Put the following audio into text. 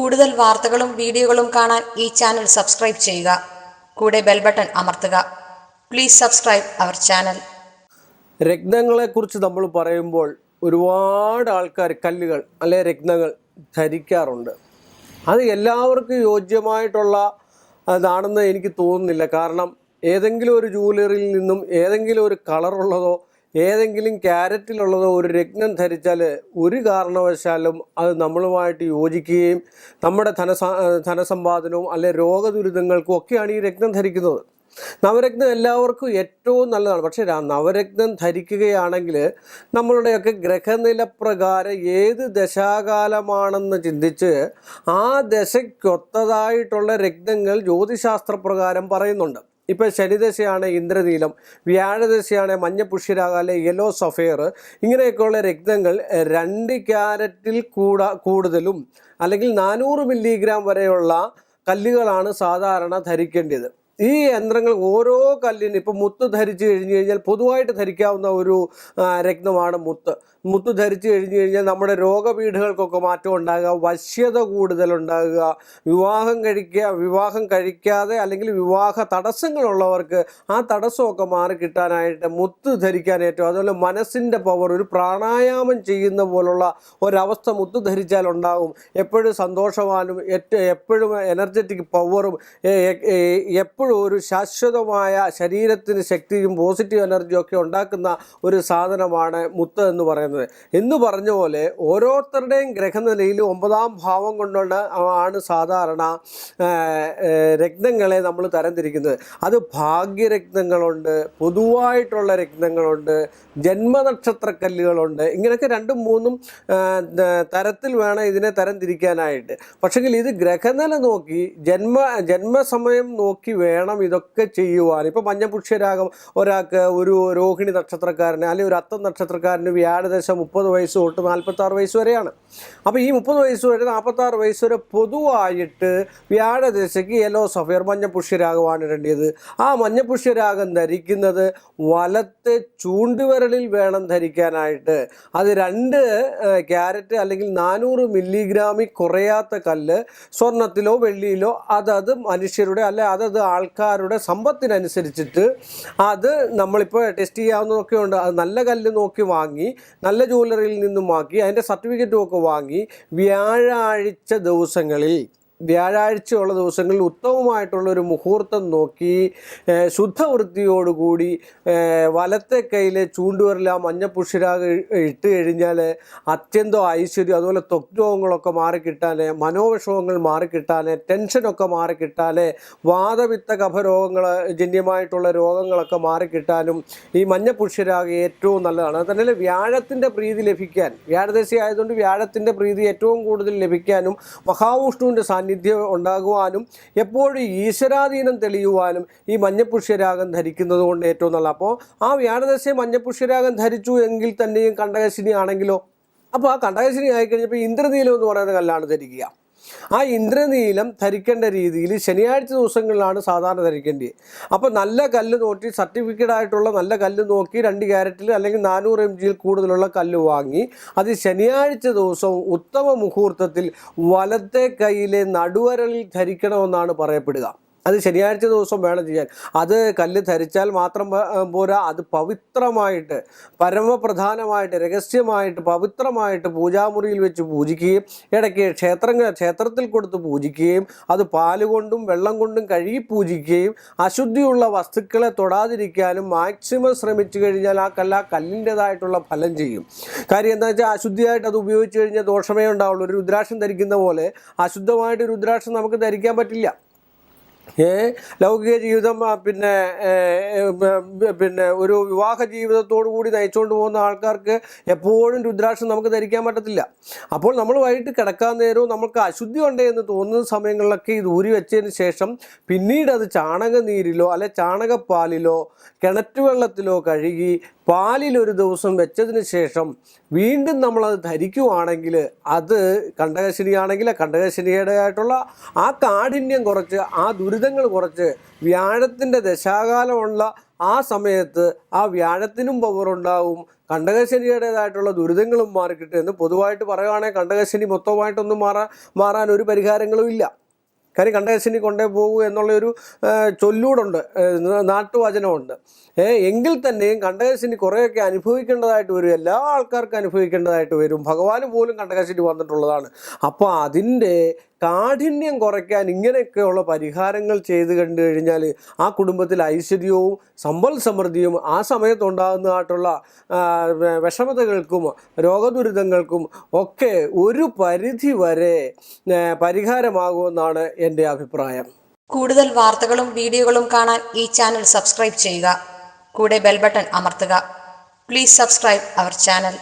കൂടുതൽ വാർത്തകളും വീഡിയോകളും കാണാൻ ഈ ചാനൽ സബ്സ്ക്രൈബ് ചെയ്യുക. കൂടെ ബെൽ ബട്ടൺ അമർത്തുക. Please subscribe our channel. രത്നങ്ങളെക്കുറിച്ച് നമ്മൾ പറയുമ്പോൾ ഒരുപാട് ആൾക്കാർ കല്ലുകൾ അല്ലെ രത്നങ്ങൾ ധരിക്കാറുണ്ട്. അത് എല്ലാവർക്കും യോജ്യമായിട്ടുള്ള അതാണെന്ന് എനിക്ക് തോന്നുന്നില്ല. കാരണം ഏതെങ്കിലും ഒരു ജൂവലറിയിൽ നിന്നും ഏതെങ്കിലും ഒരു കളറുള്ളതോ ഏതെങ്കിലും ക്യാരറ്റിലുള്ളതോ ഒരു രത്നം ധരിച്ചാൽ ഒരു കാരണവശാലും അത് നമ്മളുമായിട്ട് യോജിക്കുകയും നമ്മുടെ ധനസ ധനസമ്പാദനവും അല്ലെ രോഗദുരിതങ്ങൾക്കും ഒക്കെയാണ് ഈ രത്നം ധരിക്കുന്നത്. നവരത്നം എല്ലാവർക്കും ഏറ്റവും നല്ലതാണ്. പക്ഷേ നവരത്നം ധരിക്കുകയാണെങ്കിൽ നമ്മളുടെയൊക്കെ ഗ്രഹനില പ്രകാരം ഏത് ദശാകാലമാണെന്ന് ചിന്തിച്ച് ആ ദശയ്ക്കൊത്തതായിട്ടുള്ള രത്നങ്ങൾ ജ്യോതിശാസ്ത്ര പ്രകാരം പറയുന്നുണ്ട്. ഇപ്പം ശനിദശയാണ് ഇന്ദ്രനീലം വ്യാഴദശയാണ് മഞ്ഞ അല്ലെ യെല്ലോ സഫയർ ഇങ്ങനെയൊക്കെയുള്ള രക്തങ്ങൾ രണ്ട് ക്യാരറ്റിൽ കൂട കൂടുതലും അല്ലെങ്കിൽ നാനൂറ് മില്ലിഗ്രാം വരെയുള്ള കല്ലുകളാണ് സാധാരണ ധരിക്കേണ്ടത്. ഈ യന്ത്രങ്ങൾ ഓരോ കല്ലിനും ഇപ്പം മുത്ത് ധരിച്ചു കഴിഞ്ഞു കഴിഞ്ഞാൽ പൊതുവായിട്ട് ധരിക്കാവുന്ന ഒരു രത്നമാണ് മുത്ത്. മുത്ത് ധരിച്ചു കഴിഞ്ഞു കഴിഞ്ഞാൽ നമ്മുടെ രോഗപീഠകൾക്കൊക്കെ മാറ്റം ഉണ്ടാകുക വശ്യത കൂടുതലുണ്ടാകുക വിവാഹം കഴിക്കുക വിവാഹം കഴിക്കാതെ അല്ലെങ്കിൽ വിവാഹ തടസ്സങ്ങളുള്ളവർക്ക് ആ തടസ്സമൊക്കെ മാറി കിട്ടാനായിട്ട് മുത്ത് ധരിക്കാൻ ഏറ്റവും അതുപോലെ മനസ്സിന്റെ പവർ ഒരു പ്രാണായാമം ചെയ്യുന്ന പോലുള്ള ഒരവസ്ഥ മുത്ത് ധരിച്ചാൽ ഉണ്ടാകും. എപ്പോഴും സന്തോഷവാനും എപ്പോഴും എനർജറ്റിക് പവറും എപ്പോഴും ഒരു ശാശ്വതമായ ശരീരത്തിന് ശക്തിയും പോസിറ്റീവ് എനർജിയും ഒക്കെ ഉണ്ടാക്കുന്ന ഒരു സാധനമാണ് മുത്ത് എന്ന് പറയുന്നത്. എന്ന് പറഞ്ഞ പോലെ ഓരോരുത്തരുടെയും ഗ്രഹനിലയിൽ ഒമ്പതാം ഭാവം കൊണ്ടുള്ള ആണ് സാധാരണ രക്തങ്ങളെ നമ്മൾ തരംതിരിക്കുന്നത്. അത് ഭാഗ്യരക്തങ്ങളുണ്ട് പൊതുവായിട്ടുള്ള രത്നങ്ങളുണ്ട് ജന്മനക്ഷത്രക്കല്ലുകളുണ്ട് ഇങ്ങനെയൊക്കെ രണ്ടും മൂന്നും തരത്തിൽ വേണം ഇതിനെ തരംതിരിക്കാനായിട്ട്. പക്ഷെങ്കിൽ ഇത് ഗ്രഹനില നോക്കി ജന്മ ജന്മസമയം നോക്കി വേണം ഇതൊക്കെ ചെയ്യുവാൻ. ഇപ്പം മഞ്ഞപുഷ്യരാഗം ഒരാൾക്ക് ഒരു രോഹിണി നക്ഷത്രക്കാരന് അല്ലെങ്കിൽ ഒരു അത്തം നക്ഷത്രക്കാരന് വ്യാഴദേശം മുപ്പത് വയസ്സ് തൊട്ട് നാൽപ്പത്താറ് വയസ്സ് വരെയാണ്. അപ്പോൾ ഈ മുപ്പത് വയസ്സ് വരെ നാൽപ്പത്താറ് വയസ്സ് വരെ പൊതുവായിട്ട് വ്യാഴദശയ്ക്ക് യെല്ലോ സഫയർ മഞ്ഞപുഷ്യരാഗമാണ് ഇടേണ്ടത്. ആ മഞ്ഞപുഷ്യരാഗം ധരിക്കുന്നത് വലത്തെ ചൂണ്ടുവിരലിൽ വേണം ധരിക്കാനായിട്ട്. അത് രണ്ട് ക്യാരറ്റ് അല്ലെങ്കിൽ നാനൂറ് മില്ലിഗ്രാമിൽ കുറയാത്ത കല്ല് സ്വർണത്തിലോ വെള്ളിയിലോ അതത് മനുഷ്യരുടെ അല്ലെ അതത് ആൾക്കാരുടെ സമ്പത്തിനനുസരിച്ചിട്ട് അത് നമ്മളിപ്പോൾ ടെസ്റ്റ് ചെയ്യാവുന്നതൊക്കെ ഉണ്ട്. അത് നല്ല കല്ല് നോക്കി വാങ്ങി നല്ല ജ്വല്ലറിയിൽ നിന്നും വാങ്ങി അതിന്റെ സർട്ടിഫിക്കറ്റും ഒക്കെ വാങ്ങി വ്യാഴാഴ്ച ദിവസങ്ങളിൽ വ്യാഴാഴ്ചയുള്ള ദിവസങ്ങളിൽ ഉത്തമമായിട്ടുള്ള ഒരു മുഹൂർത്തം നോക്കി ശുദ്ധവൃത്തിയോടുകൂടി വലത്തെ കയ്യിലെ ചൂണ്ടുവരൽ ആ മഞ്ഞപ്പുഷ്യരാഗ് ഇട്ട് കഴിഞ്ഞാൽ അത്യന്തം ഐശ്വര്യം അതുപോലെ ത്വക് രോഗങ്ങളൊക്കെ മാറിക്കിട്ടാൻ മനോവിഷമങ്ങൾ മാറിക്കിട്ടാൻ ടെൻഷനൊക്കെ മാറിക്കിട്ടാൻ വാദവിത്ത കഫരോഗങ്ങൾ ജന്യമായിട്ടുള്ള രോഗങ്ങളൊക്കെ മാറിക്കിട്ടാനും ഈ മഞ്ഞപ്പുഷ്യരാഗ് ഏറ്റവും നല്ലതാണ്. അത് തന്നെ വ്യാഴത്തിന്റെ പ്രീതി ലഭിക്കാൻ വ്യാഴദശി ആയതുകൊണ്ട് വ്യാഴത്തിന്റെ പ്രീതി ഏറ്റവും കൂടുതൽ ലഭിക്കാനും മഹാവിഷ്ണുവിന്റെ സാന്നിധ്യം ഉണ്ടാകുവാനും എപ്പോഴും ഈശ്വരാധീനം തെളിയുവാനും ഈ മഞ്ഞപ്പുഷ്യരാഗം ധരിക്കുന്നത് കൊണ്ട് ഏറ്റവും നല്ല അപ്പോൾ ആ വ്യാഴദശയെ മഞ്ഞപ്പുഷ്യരാഗം ധരിച്ചു എങ്കിൽ തന്നെയും കണ്ടകശിനി ആണെങ്കിലോ അപ്പോൾ ആ കണ്ടകശിനി ആയിക്കഴിഞ്ഞപ്പോൾ ഇന്ദ്രനീലം എന്ന് പറയുന്ന കല്ലാണ് ധരിക്കുക. ആ ഇന്ദ്രനീലം ധരിക്കേണ്ട രീതിയിൽ ശനിയാഴ്ച ദിവസങ്ങളിലാണ് സാധാരണ ധരിക്കേണ്ടത് അപ്പോൾ നല്ല കല്ല് നോക്കി സർട്ടിഫിക്കറ്റ് ആയിട്ടുള്ള നല്ല കല്ല് നോക്കി രണ്ട് ക്യാരറ്റിൽ അല്ലെങ്കിൽ നാനൂറ് എം ജിയിൽ കൂടുതലുള്ള കല്ല് വാങ്ങി അത് ശനിയാഴ്ച ദിവസം ഉത്തമ മുഹൂർത്തത്തിൽ വലത്തെ കൈയിലെ നടുവരലിൽ ധരിക്കണമെന്നാണ് പറയപ്പെടുക. അത് ശനിയാഴ്ച ദിവസം വേണം ചെയ്യാൻ. അത് കല്ല് ധരിച്ചാൽ മാത്രം പോരാ. അത് പവിത്രമായിട്ട് പരമപ്രധാനമായിട്ട് രഹസ്യമായിട്ട് പവിത്രമായിട്ട് പൂജാമുറിയിൽ വെച്ച് പൂജിക്കുകയും ഇടയ്ക്ക് ക്ഷേത്രങ്ങൾ ക്ഷേത്രത്തിൽ കൊടുത്ത് പൂജിക്കുകയും അത് പാലുകൊണ്ടും വെള്ളം കൊണ്ടും കഴുകി പൂജിക്കുകയും അശുദ്ധിയുള്ള വസ്തുക്കളെ തൊടാതിരിക്കാനും മാക്സിമം ശ്രമിച്ചു കഴിഞ്ഞാൽ ആ കല്ല് ആ കല്ലിന്റെതായിട്ടുള്ള ഫലം ചെയ്യും. കാര്യം എന്താ വെച്ചാൽ അശുദ്ധിയായിട്ട് അത് ഉപയോഗിച്ച് കഴിഞ്ഞാൽ ദോഷമേ ഉണ്ടാവുള്ളൂ. ഒരു രുദ്രാക്ഷം ധരിക്കുന്ന പോലെ അശുദ്ധമായിട്ട് രുദ്രാക്ഷം നമുക്ക് ധരിക്കാൻ പറ്റില്ല. ഏ? ലൗകിക ജീവിതം പിന്നെ പിന്നെ ഒരു വിവാഹ ജീവിതത്തോടു കൂടി നയിച്ചുകൊണ്ട് പോകുന്ന ആൾക്കാർക്ക് എപ്പോഴും രുദ്രാക്ഷം നമുക്ക് ധരിക്കാൻ പറ്റത്തില്ല. അപ്പോൾ നമ്മൾ വൈകിട്ട് കിടക്കാൻ നേരവും നമുക്ക് അശുദ്ധി ഉണ്ട് എന്ന് തോന്നുന്ന സമയങ്ങളിലൊക്കെ ഇത് ഊരി വെച്ചതിന് ശേഷം പിന്നീട് അത് ചാണകനീരിലോ അല്ലെ ചാണകപ്പാലിലോ കിണറ്റുവെള്ളത്തിലോ കഴുകി പാലിൽ ഒരു ദിവസം വെച്ചതിന് ശേഷം വീണ്ടും നമ്മളത് ധരിക്കുവാണെങ്കിൽ അത് കണ്ടകശനിയാണെങ്കിൽ ആ കണ്ടകശനിയടയട്ടുള്ള ആ കാഠിന്യം കുറച്ച് ആ ദുരിതങ്ങൾ കുറച്ച് വ്യാഴത്തിന്റെ ദശാകാലമുള്ള ആ സമയത്ത് ആ വ്യാഴത്തിനും പവറുണ്ടാവും കണ്ടകശനിയുടേതായിട്ടുള്ള ദുരിതങ്ങളും മാറിക്കിട്ടുമെന്ന് പൊതുവായിട്ട് പറയുവാണെങ്കിൽ കണ്ടകശനി മൊത്തമായിട്ടൊന്നും മാറാൻ മാറാൻ ഒരു പരിഹാരങ്ങളും ഇല്ല. കാര്യം കണ്ടകശനി കൊണ്ടേ പോകൂ എന്നുള്ളൊരു ചൊല്ലൂടുണ്ട് നാട്ടുവചനമുണ്ട്. എങ്കിൽ തന്നെയും കണ്ടകശിനി കുറേയൊക്കെ അനുഭവിക്കേണ്ടതായിട്ട് വരും. എല്ലാ ആൾക്കാർക്കും അനുഭവിക്കേണ്ടതായിട്ട് വരും. ഭഗവാന് പോലും കണ്ടകശിനി വന്നിട്ടുള്ളതാണ്. അപ്പോൾ അതിന്റെ കാഠിന്യം കുറയ്ക്കാൻ ഇങ്ങനെയൊക്കെയുള്ള പരിഹാരങ്ങൾ ചെയ്ത് കണ്ടു കഴിഞ്ഞാൽ ആ കുടുംബത്തിൽ ഐശ്വര്യവും സമ്പൽ സമൃദ്ധിയും ആ സമയത്തുണ്ടാകുന്നതായിട്ടുള്ള വിഷമതകൾക്കും രോഗദുരിതങ്ങൾക്കും ഒക്കെ ഒരു പരിധി വരെ പരിഹാരമാകുമെന്നാണ് എന്റെ അഭിപ്രായം. കൂടുതൽ വാർത്തകളും വീഡിയോകളും കാണാൻ ഈ ചാനൽ സബ്സ്ക്രൈബ് ചെയ്യുക. കൂടെ ബെൽബട്ടൺ അമർത്തുക. Please subscribe our channel